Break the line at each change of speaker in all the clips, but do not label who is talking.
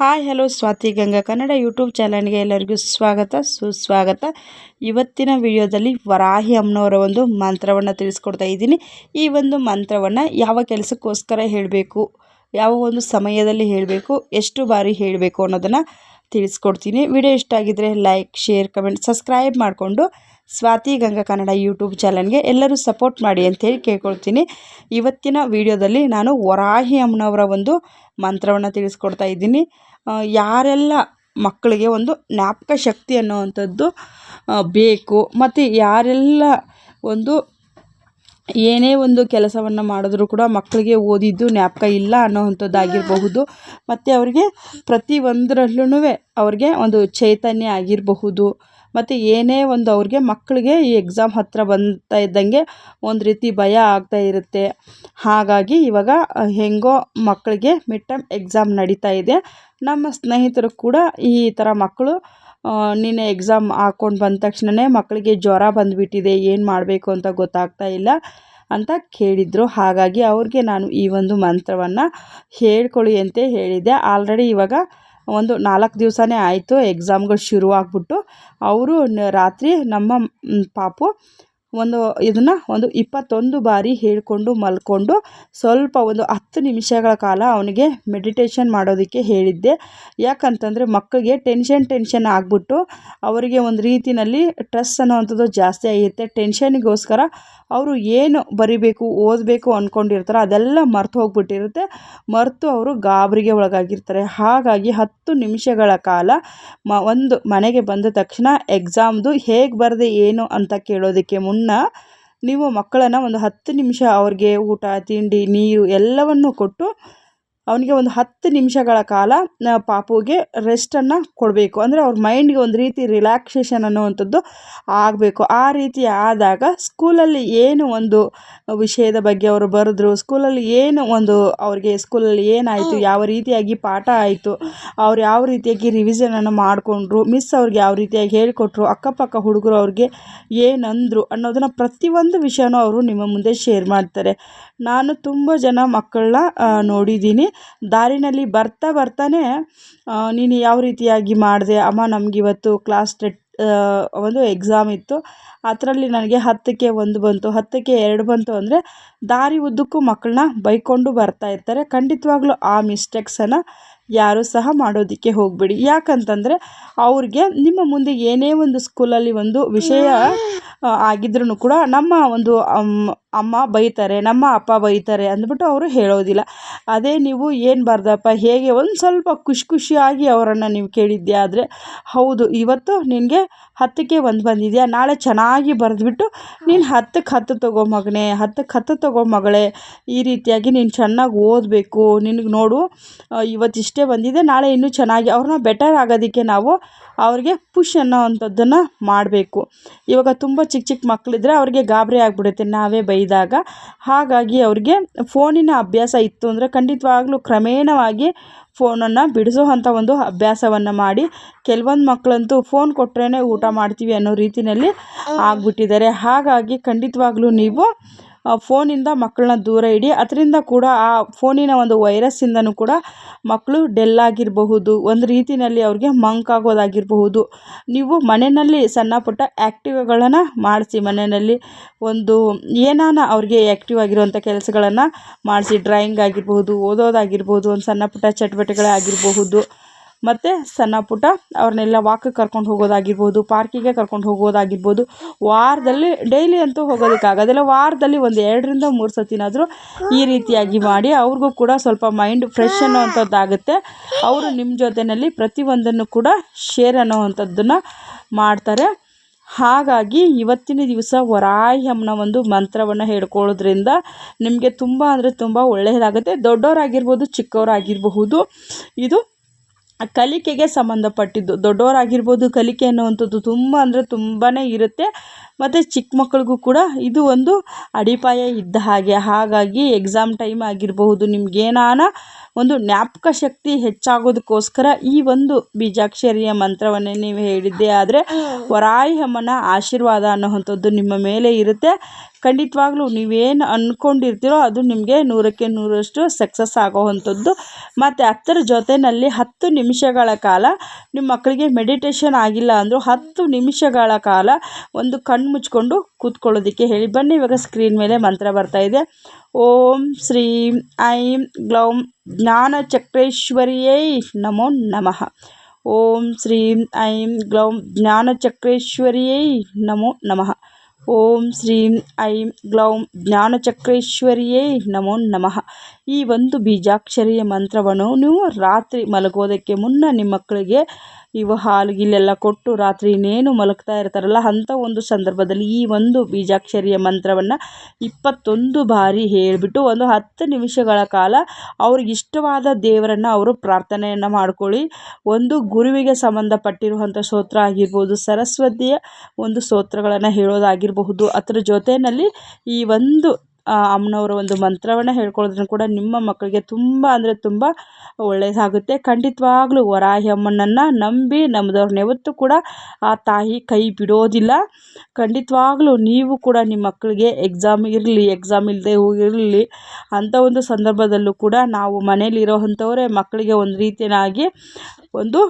Hi, hello, Swathi Ganga Kannada YouTube ಚಾನಲ್ಗೆ ಎಲ್ಲರಿಗೂ ಸ್ವಾಗತ, ಸುಸ್ವಾಗತ. ಇವತ್ತಿನ ವಿಡಿಯೋದಲ್ಲಿ ವರಾಹಿ ಅಮ್ಮನವರ ಒಂದು ಮಂತ್ರವನ್ನು ತಿಳಿಸ್ಕೊಡ್ತಾ ಇದ್ದೀನಿ. ಈ ಒಂದು ಮಂತ್ರವನ್ನು ಯಾವ ಕೆಲಸಕ್ಕೋಸ್ಕರ ಹೇಳಬೇಕು, ಯಾವ ಒಂದು ಸಮಯದಲ್ಲಿ ಹೇಳಬೇಕು, ಎಷ್ಟು ಬಾರಿ ಹೇಳಬೇಕು ಅನ್ನೋದನ್ನು ತಿಳಿಸ್ಕೊಡ್ತೀನಿ. ವಿಡಿಯೋ ಇಷ್ಟ ಆಗಿದ್ದರೆ ಲೈಕ್, ಶೇರ್, ಕಮೆಂಟ್, ಸಬ್ಸ್ಕ್ರೈಬ್ ಮಾಡಿಕೊಂಡು ಸ್ವಾತಿ ಗಂಗಾ ಕನ್ನಡ ಯೂಟ್ಯೂಬ್ ಚಾನಲ್ಗೆ ಎಲ್ಲರೂ ಸಪೋರ್ಟ್ ಮಾಡಿ ಅಂತೇಳಿ ಕೇಳ್ಕೊಳ್ತೀನಿ. ಇವತ್ತಿನ ವಿಡಿಯೋದಲ್ಲಿ ನಾನು ವರಾಹಿ ಅಮ್ಮನವರ ಒಂದು ಮಂತ್ರವನ್ನು ತಿಳಿಸ್ಕೊಡ್ತಾ ಇದ್ದೀನಿ. ಯಾರೆಲ್ಲ ಮಕ್ಕಳಿಗೆ ಒಂದು ಜ್ಞಾಪಕ ಶಕ್ತಿ ಅನ್ನುವಂಥದ್ದು ಬೇಕು, ಮತ್ತು ಯಾರೆಲ್ಲ ಒಂದು ಏನೇ ಒಂದು ಕೆಲಸವನ್ನು ಮಾಡಿದ್ರೂ ಕೂಡ ಮಕ್ಕಳಿಗೆ ಓದಿದ್ದು ಜ್ಞಾಪಕ ಇಲ್ಲ ಅನ್ನೋವಂಥದ್ದಾಗಿರಬಹುದು. ಮತ್ತು ಅವರಿಗೆ ಪ್ರತಿ ಒಂದರಲ್ಲೂ ಅವ್ರಿಗೆ ಒಂದು ಚೈತನ್ಯ ಆಗಿರಬಹುದು. ಮತ್ತು ಏನೇ ಒಂದು ಅವ್ರಿಗೆ ಮಕ್ಕಳಿಗೆ ಈ ಎಕ್ಸಾಮ್ ಹತ್ತಿರ ಬಂತಾ ಇದ್ದಂಗೆ ಒಂದು ರೀತಿ ಭಯ ಆಗ್ತಾ ಇರುತ್ತೆ. ಹಾಗಾಗಿ ಇವಾಗ ಹೇಗೋ ಮಕ್ಕಳಿಗೆ ಮಿಡ್ ಟರ್ಮ್ ಎಕ್ಸಾಮ್ ನಡೀತಾ ಇದೆ. ನಮ್ಮ ಸ್ನೇಹಿತರು ಕೂಡ ಈ ಥರ ಮಕ್ಕಳು ನಿನ್ನೆ ಎಕ್ಸಾಮ್ ಹಾಕ್ಕೊಂಡು ಬಂದ ತಕ್ಷಣವೇ ಮಕ್ಕಳಿಗೆ ಜ್ವರ ಬಂದುಬಿಟ್ಟಿದೆ, ಏನು ಮಾಡಬೇಕು ಅಂತ ಗೊತ್ತಾಗ್ತಾ ಇಲ್ಲ ಅಂತ ಕೇಳಿದರು. ಹಾಗಾಗಿ ಅವ್ರಿಗೆ ನಾನು ಈ ಒಂದು ಮಂತ್ರವನ್ನು ಹೇಳ್ಕೊಳ್ಳಿ ಅಂತ ಹೇಳಿದ್ದೆ. ಆಲ್ರೆಡಿ ಇವಾಗ ಒಂದು ನಾಲ್ಕು ದಿವಸನೇ ಆಯಿತು ಎಕ್ಸಾಮ್ಗಳು ಶುರು ಅವರು ರಾತ್ರಿ ನಮ್ಮ ಪಾಪು ಒಂದು ಇದನ್ನು ಒಂದು ಇಪ್ಪತ್ತೊಂದು ಬಾರಿ ಹೇಳಿಕೊಂಡು ಮಲ್ಕೊಂಡು ಸ್ವಲ್ಪ ಒಂದು ಹತ್ತು ನಿಮಿಷಗಳ ಕಾಲ ಅವನಿಗೆ ಮೆಡಿಟೇಷನ್ ಮಾಡೋದಕ್ಕೆ ಹೇಳಿದ್ದೆ. ಯಾಕಂತಂದರೆ ಮಕ್ಕಳಿಗೆ ಟೆನ್ಷನ್ ಟೆನ್ಷನ್ ಆಗಿಬಿಟ್ಟು ಅವರಿಗೆ ಒಂದು ರೀತಿಯಲ್ಲಿ ಸ್ಟ್ರೆಸ್ ಅನ್ನೋವಂಥದ್ದು ಜಾಸ್ತಿ ಆಗಿರುತ್ತೆ ಟೆನ್ಷನಿಗೋಸ್ಕರ ಅವರು ಏನು ಬರಿಬೇಕು, ಓದಬೇಕು ಅಂದ್ಕೊಂಡಿರ್ತಾರೋ ಅದೆಲ್ಲ ಮರ್ತು ಹೋಗ್ಬಿಟ್ಟಿರುತ್ತೆ. ಮರೆತು ಅವರು ಗಾಬರಿಗೆ ಒಳಗಾಗಿರ್ತಾರೆ. ಹಾಗಾಗಿ ಹತ್ತು ನಿಮಿಷಗಳ ಕಾಲ ಮ ಒಂದು ಮನೆಗೆ ಬಂದ ತಕ್ಷಣ ಎಕ್ಸಾಮ್ದು ಹೇಗೆ ಬರದೆ ಏನು ಅಂತ ಕೇಳೋದಕ್ಕೆ ಮುನ್ನ ನೀವು ಮಕ್ಕಳನ್ನು ಒಂದು ಹತ್ತು ನಿಮಿಷ ಅವ್ರಿಗೆ ಊಟ ತಿಂಡಿ ನೀರು ಎಲ್ಲವನ್ನು ಕೊಟ್ಟು ಅವನಿಗೆ ಒಂದು ಹತ್ತು ನಿಮಿಷಗಳ ಕಾಲ ಪಾಪುಗೆ ರೆಸ್ಟನ್ನು ಕೊಡಬೇಕು. ಅಂದರೆ ಅವ್ರ ಮೈಂಡ್ಗೆ ಒಂದು ರೀತಿ ರಿಲ್ಯಾಕ್ಸೇಷನ್ ಅನ್ನುವಂಥದ್ದು ಆಗಬೇಕು. ಆ ರೀತಿ ಆದಾಗ ಸ್ಕೂಲಲ್ಲಿ ಏನು ಒಂದು ವಿಷಯದ ಬಗ್ಗೆ ಅವರು ಬರೆದ್ರು ಸ್ಕೂಲಲ್ಲಿ ಏನು ಒಂದು ಅವ್ರಿಗೆ ಸ್ಕೂಲಲ್ಲಿ ಏನಾಯಿತು ಯಾವ ರೀತಿಯಾಗಿ ಪಾಠ ಆಯಿತು ಅವ್ರು ಯಾವ ರೀತಿಯಾಗಿ ರಿವಿಷನನ್ನು ಮಾಡಿಕೊಂಡ್ರು ಮಿಸ್ ಅವ್ರಿಗೆ ಯಾವ ರೀತಿಯಾಗಿ ಹೇಳಿಕೊಟ್ರು ಅಕ್ಕಪಕ್ಕ ಹುಡುಗರು ಅವ್ರಿಗೆ ಏನಂದರು ಅನ್ನೋದನ್ನು ಪ್ರತಿಯೊಂದು ವಿಷಯನೂ ಅವರು ನಿಮ್ಮ ಮುಂದೆ ಶೇರ್ ಮಾಡ್ತಾರೆ. ನಾನು ತುಂಬ ಜನ ಮಕ್ಕಳನ್ನ ನೋಡಿದ್ದೀನಿ. ದಾರಿನಲ್ಲಿ ಬರ್ತಾ ಬರ್ತಾನೆ ನೀನು ಯಾವ ರೀತಿಯಾಗಿ ಮಾಡಿದೆ? ಅಮ್ಮ, ನಮಗಿವತ್ತು ಕ್ಲಾಸ್ ಟೆಟ್ ಒಂದು ಎಕ್ಸಾಮ್ ಇತ್ತು. ಅದರಲ್ಲಿ ನನಗೆ ಹತ್ತಕ್ಕೆ ಒಂದು ಬಂತು. ಹತ್ತಕ್ಕೆ ಎರಡು ಬಂತು ಅಂದರೆ ದಾರಿ ಉದ್ದಕ್ಕೂ ಮಕ್ಕಳನ್ನ ಬೈಕೊಂಡು ಬರ್ತಾ ಇರ್ತಾರೆ. ಖಂಡಿತವಾಗ್ಲೂ ಆ ಮಿಸ್ಟೇಕ್ಸನ್ನು ಯಾರೂ ಸಹ ಮಾಡೋದಕ್ಕೆ ಹೋಗಬೇಡಿ. ಯಾಕಂತಂದರೆ ಅವ್ರಿಗೆ ನಿಮ್ಮ ಮುಂದೆ ಏನೇ ಒಂದು ಸ್ಕೂಲಲ್ಲಿ ಒಂದು ವಿಷಯ ಆಗಿದ್ರೂ ಕೂಡ ನಮ್ಮ ಒಂದು ಅಮ್ಮ ಬೈತಾರೆ, ನಮ್ಮ ಅಪ್ಪ ಬೈತಾರೆ ಅಂದ್ಬಿಟ್ಟು ಅವರು ಹೇಳೋದಿಲ್ಲ. ಅದೇ ನೀವು ಏನು ಬರ್ದಪ್ಪ, ಹೇಗೆ ಒಂದು ಸ್ವಲ್ಪ ಖುಷಿ ಖುಷಿಯಾಗಿ ಅವರನ್ನು ನೀವು ಕೇಳಿದ್ದೆ ಆದರೆ, ಹೌದು, ಇವತ್ತು ನಿನಗೆ ಹತ್ತಕ್ಕೆ ಒಂದು ಬಂದಿದೆಯಾ, ನಾಳೆ ಚೆನ್ನಾಗಿ ಬರೆದ್ಬಿಟ್ಟು ನೀನು ಹತ್ತಕ್ಕೆ ಹತ್ತು ತಗೋ ಮಗನೇ, ಹತ್ತಕ್ಕೆ ಹತ್ತು ತಗೋ ಮಗಳೇ, ಈ ರೀತಿಯಾಗಿ ನೀನು ಚೆನ್ನಾಗಿ ಓದಬೇಕು, ನಿನಗೆ ನೋಡು ಇವತ್ತಿಷ್ಟೇ ಬಂದಿದೆ, ನಾಳೆ ಇನ್ನೂ ಚೆನ್ನಾಗಿ, ಅವ್ರನ್ನ ಬೆಟರ್ ಆಗೋದಕ್ಕೆ ನಾವು ಅವ್ರಿಗೆ ಪುಶ್ ಅನ್ನೋ ಅಂಥದ್ದನ್ನು ಮಾಡಬೇಕು. ಇವಾಗ ತುಂಬ ಚಿಕ್ಕ ಚಿಕ್ಕ ಮಕ್ಕಳಿದ್ರೆ ಅವ್ರಿಗೆ ಗಾಬರಿ ಆಗಿಬಿಡುತ್ತೆ. ನಾವೇ ಬೈದಾಗ. ಹಾಗಾಗಿ ಅವ್ರಿಗೆ ಫೋನಿನ ಅಭ್ಯಾಸ ಇತ್ತು ಅಂದರೆ ಖಂಡಿತವಾಗ್ಲೂ ಕ್ರಮೇಣವಾಗಿ ಫೋನನ್ನು ಬಿಡಿಸೋ ಅಂಥ ಒಂದು ಅಭ್ಯಾಸವನ್ನು ಮಾಡಿ. ಕೆಲವೊಂದು ಮಕ್ಕಳಂತೂ ಫೋನ್ ಕೊಟ್ಟರೆ ಊಟ ಮಾಡ್ತೀವಿ ಅನ್ನೋ ರೀತಿಯಲ್ಲಿ ಆಗಿಬಿಟ್ಟಿದ್ದಾರೆ. ಹಾಗಾಗಿ ಖಂಡಿತವಾಗ್ಲೂ ನೀವು ಫೋನಿಂದ ಮಕ್ಕಳನ್ನ ದೂರ ಇಡಿ. ಅದರಿಂದ ಕೂಡ ಆ ಫೋನಿನ ಒಂದು ವೈರಸ್ಸಿಂದನೂ ಕೂಡ ಮಕ್ಕಳು ಡೆಲ್ ಆಗಿರಬಹುದು. ಒಂದು ರೀತಿಯಲ್ಲಿ ಅವ್ರಿಗೆ ಮಂಕಾಗೋದಾಗಿರಬಹುದು ನೀವು ಮನೆಯಲ್ಲಿ ಸಣ್ಣ ಪುಟ್ಟ ಆ್ಯಕ್ಟಿವ್ಗಳನ್ನು ಮಾಡಿಸಿ, ಮನೆಯಲ್ಲಿ ಒಂದು ಏನಾನ ಅವ್ರಿಗೆ ಆ್ಯಕ್ಟಿವ್ ಆಗಿರುವಂಥ ಕೆಲಸಗಳನ್ನು ಮಾಡಿಸಿ, ಡ್ರಾಯಿಂಗ್ ಆಗಿರ್ಬೋದು ಓದೋದಾಗಿರ್ಬೋದು ಒಂದು ಸಣ್ಣ ಪುಟ್ಟ ಚಟುವಟಿಕೆಗಳೇ ಆಗಿರಬಹುದು. ಮತ್ತು ಸಣ್ಣ ಪುಟ್ಟ ಅವ್ರನ್ನೆಲ್ಲ ವಾಕಿಗೆ ಕರ್ಕೊಂಡು ಹೋಗೋದಾಗಿರ್ಬೋದು ಪಾರ್ಕಿಗೆ ಕರ್ಕೊಂಡು ಹೋಗೋದಾಗಿರ್ಬೋದು, ವಾರದಲ್ಲಿ ಡೈಲಿ ಅಂತೂ ಹೋಗೋದಕ್ಕಾಗೋದಿಲ್ಲ. ವಾರದಲ್ಲಿ ಒಂದು ಎರಡರಿಂದ ಮೂರು ಸತಿನಾದರೂ ಈ ರೀತಿಯಾಗಿ ಮಾಡಿ ಅವ್ರಿಗೂ ಕೂಡ ಸ್ವಲ್ಪ ಮೈಂಡ್ ಫ್ರೆಶ್ ಅನ್ನೋವಂಥದ್ದಾಗುತ್ತೆ. ಅವರು ನಿಮ್ಮ ಜೊತೆಯಲ್ಲಿ ಪ್ರತಿಯೊಂದನ್ನು ಕೂಡ ಶೇರ್ ಅನ್ನೋವಂಥದ್ದನ್ನು ಮಾಡ್ತಾರೆ. ಹಾಗಾಗಿ ಇವತ್ತಿನ ದಿವಸ ಅಮ್ಮನ ಒಂದು ಮಂತ್ರವನ್ನು ಹೇಳ್ಕೊಳ್ಳೋದ್ರಿಂದ ನಿಮಗೆ ತುಂಬ ಅಂದರೆ ತುಂಬ ಒಳ್ಳೆಯದಾಗುತ್ತೆ ದೊಡ್ಡವರಾಗಿರ್ಬೋದು, ಚಿಕ್ಕವರಾಗಿರಬಹುದು. ಇದು ಕಲಿಕೆಗೆ ಸಂಬಂಧಪಟ್ಟಿದ್ದು. ದೊಡ್ಡವರಾಗಿರ್ಬೋದು ಕಲಿಕೆ ಅನ್ನುವಂಥದ್ದು ತುಂಬ ಅಂದರೆ ತುಂಬಾ ಇರುತ್ತೆ. ಮತ್ತು ಚಿಕ್ಕ ಮಕ್ಕಳಿಗೂ ಕೂಡ ಇದು ಒಂದು ಅಡಿಪಾಯ ಇದ್ದ ಹಾಗೆ. ಹಾಗಾಗಿ ಎಕ್ಸಾಮ್ ಟೈಮ್ ಆಗಿರಬಹುದು ನಿಮಗೇನಾನ ಒಂದು ಜ್ಞಾಪಕ ಶಕ್ತಿ ಹೆಚ್ಚಾಗೋದಕ್ಕೋಸ್ಕರ ಈ ಒಂದು ಬೀಜಾಕ್ಷರಿಯ ಮಂತ್ರವನ್ನೇ ನೀವು ಹೇಳಿದ್ದೆ. ಆದರೆ ವರಾಯಿ ಅಮ್ಮನ ಆಶೀರ್ವಾದ ಅನ್ನೋವಂಥದ್ದು ನಿಮ್ಮ ಮೇಲೆ ಇರುತ್ತೆ. ಖಂಡಿತವಾಗ್ಲೂ ನೀವೇನು ಅಂದ್ಕೊಂಡಿರ್ತೀರೋ ಅದು ನಿಮಗೆ ನೂರಕ್ಕೆ ನೂರಷ್ಟು ಸಕ್ಸಸ್ ಆಗೋವಂಥದ್ದು. ಮತ್ತು ಹತ್ತರ ಜೊತೆಯಲ್ಲಿ ಹತ್ತು ನಿಮಿಷಗಳ ಕಾಲ ನಿಮ್ಮ ಮಕ್ಕಳಿಗೆ ಮೆಡಿಟೇಷನ್ ಆಗಿಲ್ಲ ಅಂದರೂ ಹತ್ತು ನಿಮಿಷಗಳ ಕಾಲ ಒಂದು ಕಣ್ಣು ಮುಚ್ಕೊಂಡು ಕೂತ್ಕೊಳ್ಳೋದಕ್ಕೆ ಹೇಳಿ. ಬನ್ನಿ, ಇವಾಗ ಸ್ಕ್ರೀನ್ ಮೇಲೆ ಮಂತ್ರ ಬರ್ತಾ ಇದೆ. ಓಂ ಶ್ರೀಂ, ಐಂ ಗ್ಲೌಂ ಜ್ಞಾನ ಚಕ್ರೇಶ್ವರಿಯೇ ನಮೋ ನಮಃ. ಓಂ ಶ್ರೀಂ, ಐಂ ಗ್ಲೌಂ ಜ್ಞಾನ ಚಕ್ರೇಶ್ವರಿಯೈ ನಮೋ ನಮಃ. ಓಂ ಶ್ರೀಂ ಐಂ ಗ್ಲೌಂ ಜ್ಞಾನಚಕ್ರೇಶ್ವರಿಯೇ ನಮೋ ನಮಃ. ಈ ಒಂದು ಬೀಜಾಕ್ಷರಿಯ ಮಂತ್ರವನ್ನು ನೀವು ರಾತ್ರಿ ಮಲಗೋದಕ್ಕೆ ಮುನ್ನ ನಿಮ್ಮ ಮಕ್ಕಳಿಗೆ ಇವು ಹಾಲು ಗಿಲ್ಲೆಲ್ಲ ಕೊಟ್ಟು ರಾತ್ರಿ ಇನ್ನೇನು ಮಲಗ್ತಾ ಇರ್ತಾರಲ್ಲ ಅಂಥ ಒಂದು ಸಂದರ್ಭದಲ್ಲಿ ಈ ಒಂದು ಬೀಜಾಕ್ಷರಿಯ ಮಂತ್ರವನ್ನು ಇಪ್ಪತ್ತೊಂದು ಬಾರಿ ಹೇಳಿಬಿಟ್ಟು ಒಂದು ಹತ್ತು ನಿಮಿಷಗಳ ಕಾಲ ಅವ್ರಿಗೆ ಇಷ್ಟವಾದ ದೇವರನ್ನು ಅವರು ಪ್ರಾರ್ಥನೆಯನ್ನು ಮಾಡ್ಕೊಳ್ಳಿ. ಒಂದು ಗುರುವಿಗೆ ಸಂಬಂಧಪಟ್ಟಿರುವಂಥ ಸ್ತೋತ್ರ ಆಗಿರ್ಬೋದು, ಸರಸ್ವತಿಯ ಒಂದು ಸ್ತೋತ್ರಗಳನ್ನು ಹೇಳೋದಾಗಿರಬಹುದು ಅದರ ಜೊತೆಯಲ್ಲಿ ಈ ಒಂದು ಅಮ್ಮನವರ ಒಂದು ಮಂತ್ರವನ್ನು ಹೇಳ್ಕೊಳ್ಳೋದ್ರಿಂದ ಕೂಡ ನಿಮ್ಮ ಮಕ್ಕಳಿಗೆ ತುಂಬ ಅಂದರೆ ತುಂಬ ಒಳ್ಳೆಯದಾಗುತ್ತೆ. ಖಂಡಿತವಾಗ್ಲೂ ವರಾಹಿ ಅಮ್ಮನನ್ನು ನಂಬಿ ನಮ್ಮದವ್ರನ್ನ ಯಾವತ್ತೂ ಕೂಡ ಆ ತಾಯಿ ಕೈ ಬಿಡೋದಿಲ್ಲ. ಖಂಡಿತವಾಗ್ಲೂ ನೀವು ಕೂಡ ನಿಮ್ಮ ಮಕ್ಕಳಿಗೆ ಎಕ್ಸಾಮ್ ಇರಲಿ ಎಕ್ಸಾಮ್ ಇಲ್ಲದೆ ಹೋಗಿರಲಿ ಅಂಥ ಒಂದು ಸಂದರ್ಭದಲ್ಲೂ ಕೂಡ ನಾವು ಮನೇಲಿ ಇರೋವಂಥವರೇ ಮಕ್ಕಳಿಗೆ ಒಂದು ರೀತಿಯಾಗಿ ಒಂದು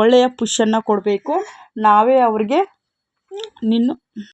ಒಳ್ಳೆಯ ಪುಷನ್ನು ಕೊಡಬೇಕು. ನಾವೇ ಅವ್ರಿಗೆ ನಿನ್ನ